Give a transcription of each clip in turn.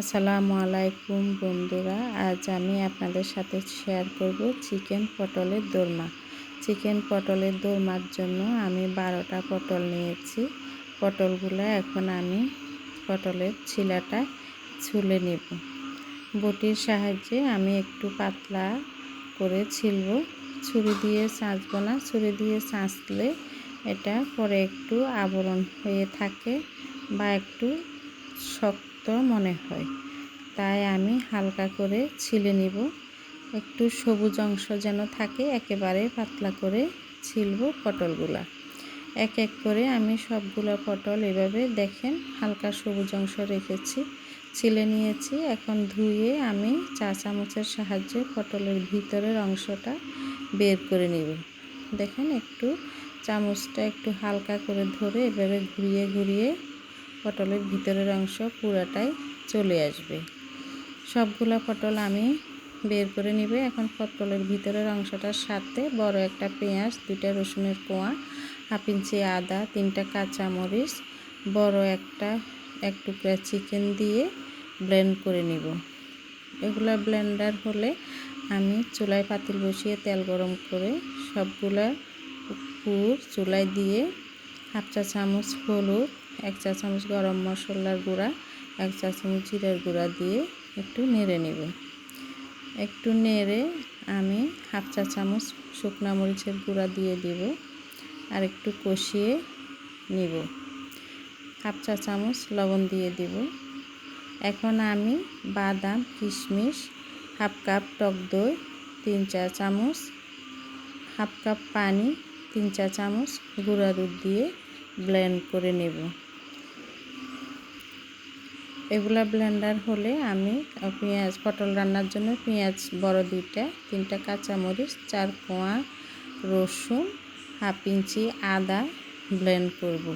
আসসালামু আলাইকুম বন্ধুরা, আজ আমি আপনাদের সাথে শেয়ার করব চিকেন পটলের দোরমা। চিকেন পটলের দোরমার জন্য আমি বারোটা পটল নিয়েছি। পটলগুলো এখন আমি পটলের ছিলাটা ছুলে নেব। বটির সাহায্যে আমি একটু পাতলা করে ছিলব। ছুরি দিয়ে চাঁচব না, ছুরি দিয়ে চাঁচলে এটা পরে একটু আবরণ হয়ে থাকে বা একটু শক্ত মনে হয়। তাই আমি হালকা করে ছিলে নিব। একটু সবুজ অংশ যেন থাকে, একেবারে পাতলা করে ছিলব পটলগুলা। এক এক করে আমি সবগুলো পটল এভাবে দেখেন, হালকা সবুজ অংশ রেখেছি, ছিলে নিয়েছি। এখন ধুয়ে আমি চা চামচের সাহায্যে পটলের ভিতরের অংশটা বের করে নিব। দেখেন একটু চামচটা একটু হালকা করে ধরে এভাবে ঘুরিয়ে ঘুরিয়ে পটলের ভিতরের অংশ পুরাটাই চলে আসবে। সবগুলা পটল আমি বের করে নিবে। এখন পটলের ভিতরের অংশটার সাথে বড় একটা পেঁয়াজ, দুইটা রসুনের কোয়া, হাফ ইঞ্চি আদা, তিনটা কাঁচামরিচ, বড় একটা এক টুকরা চিকেন দিয়ে ব্লেন্ড করে নিব। এগুলা ব্লেন্ডার হলে আমি চুলায় পাতিল বসিয়ে তেল গরম করে সবগুলা পুর চুলায় দিয়ে হাফ চা চামচ হলুদ এক চা চামচ গরম মশলার গুঁড়া, এক চা চামচ জিরার গুঁড়া দিয়ে একটু নেড়ে নেব। একটু নেড়ে আমি হাফ চা চামচ শুকনা মরিচের গুঁড়া দিয়ে দিব আর একটু কষিয়ে নিব। হাফ চা চামচ লবণ দিয়ে দিব। এখন আমি বাদাম, কিশমিশ, হাফ কাপ টক দই, তিন চা চামচ, হাফ কাপ পানি, তিন চা চামচ গুঁড়া দুধ দিয়ে ব্লেন্ড করে নেব। এগুলা ব্লেন্ডার হলে আমি পেঁয়াজ, পটল রান্নার জন্য পেঁয়াজ বড় দুইটা, তিনটা কাঁচামরিচ, চার কোয়া রসুন, হাফ ইঞ্চি আদা ব্লেন্ড করব।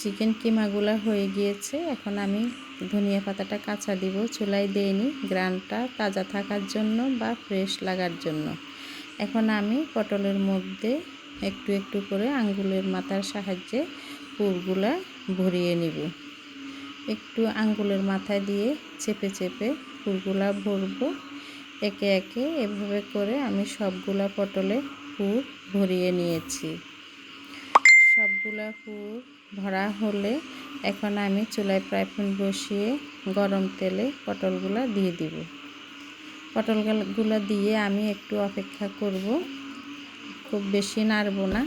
চিকেন কিমাগুলা হয়ে গিয়েছে, এখন আমি ধনিয়া পাতাটা কাঁচা দিব চুলায় দেয়নি গ্রানটা তাজা থাকার জন্য বা ফ্রেশ লাগার জন্য। এখন আমি পটলের মধ্যে একটু একটু করে আঙ্গুলের মাথার সাহায্যে পুরগুলা ভরিয়ে নিব। একটু আঙ্গুলের মাথায় দিয়ে চেপে চেপে ফুলগুলা ভরবো। একে একে এভাবে করে আমি সবগুলা পটলে পুর ভরিয়ে নিয়েছি। সবগুলা পুর ভরা হলে এখন আমি চুলায় প্রায় বসিয়ে গরম তেলে পটলগুলা দিয়ে দিব। পটলগুলো দিয়ে আমি একটু অপেক্ষা করব। খুব বেশি নাড়ব না।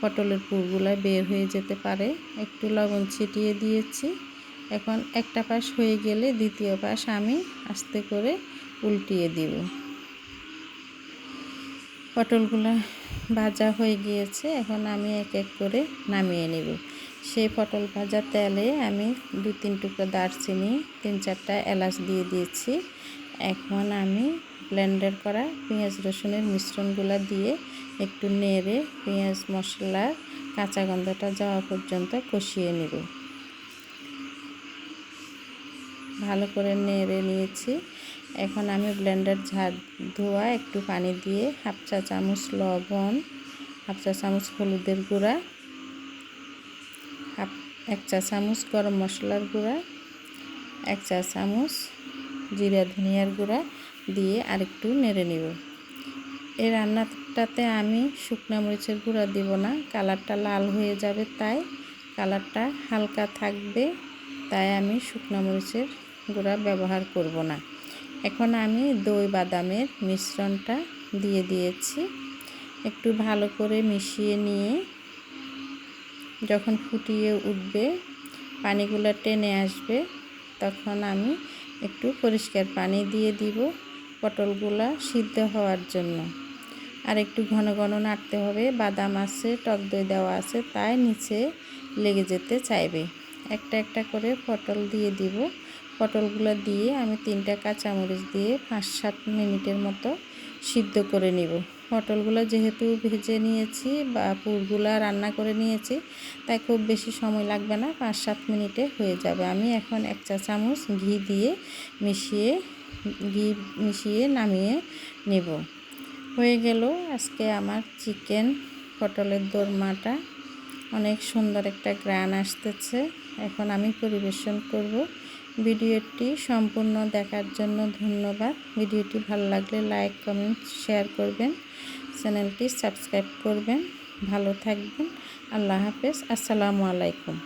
পটলের পুরগুলা বের হয়ে যেতে পারে। একটু লবণ ছিটিয়ে দিয়েছি। এখন একটা পাশ হয়ে গেলে দ্বিতীয় পাশ আমি আস্তে করে উল্টিয়ে দিব। পটলগুলো ভাজা হয়ে গিয়েছে, এখন আমি এক এক করে নামিয়ে নেব। সেই পটল ভাজা তেলে আমি দু তিন টুকরো দারচিনি, তিন চারটা এলাচ দিয়ে দিয়েছি। এখন আমি ব্লেন্ডার করা পেঁয়াজ রসুনের মিশ্রণগুলো দিয়ে একটু নেড়ে পেঁয়াজ মশলার কাঁচা গন্ধটা যাওয়া পর্যন্ত কষিয়ে নেব। ভালো করে নেড়ে নিয়েছি। এখন আমি ব্লেন্ডার ঝাড় ধোয়া, একটু পানি দিয়ে হাফ চা চামচ লবণ, হাফ চা চামচ হলুদের গুঁড়া, হাফ, এক চা চামচ গরম মশলার গুঁড়া, এক চা চামচ জিরা ধনিয়ার গুঁড়া দিয়ে আরেকটু নেড়ে নেব। এই রান্নাটাতে আমি শুকনা মরিচের গুঁড়া দিব না, কালারটা লাল হয়ে যাবে তাই কালারটা হালকা থাকবে, তাই আমি শুকনা মরিচের গুঁড়া ব্যবহার করব না। এখন আমি দই বাদামের মিশ্রণটা দিয়ে দিয়েছি। একটু ভালো করে মিশিয়ে নিয়ে যখন ফুটিয়ে উঠবে, পানিগুলো টেনে আসবে, তখন আমি একটু পরিষ্কার পানি দিয়ে দিব পটলগুলা সিদ্ধ হওয়ার জন্য। আর একটু ঘন ঘন নাড়তে হবে। বাদাম আছে, টক দই দেওয়া আছে, তাই নিচে লেগে যেতে চাইবে। একটা একটা করে পটল দিয়ে দিব। পটলগুলো দিয়ে আমি তিনটা কাঁচামরিচ দিয়ে পাঁচ সাত মিনিটের মতো সিদ্ধ করে নিব। পটলগুলো যেহেতু ভেজে নিয়েছি বা পুরগুলো রান্না করে নিয়েছি, তাই খুব বেশি সময় লাগবে না পাঁচ সাত মিনিটে হয়ে যাবে। আমি এখন এক চা চামচ ঘি দিয়ে মিশিয়ে, ঘি মিশিয়ে নামিয়ে নেব। হয়ে গেল আজকে আমার চিকেন পটলের দোরমাটা। অনেক সুন্দর একটা গ্রান আসতেছে। এখন আমি পরিবেশন করব। ভিডিওটি সম্পূর্ণ দেখার জন্য ধন্যবাদ। ভিডিওটি ভালো লাগলে লাইক, কমেন্ট, শেয়ার করবেন। চ্যানেলটি সাবস্ক্রাইব করবেন। ভালো থাকবেন। আল্লাহ হাফেজ। আসসালামু আলাইকুম।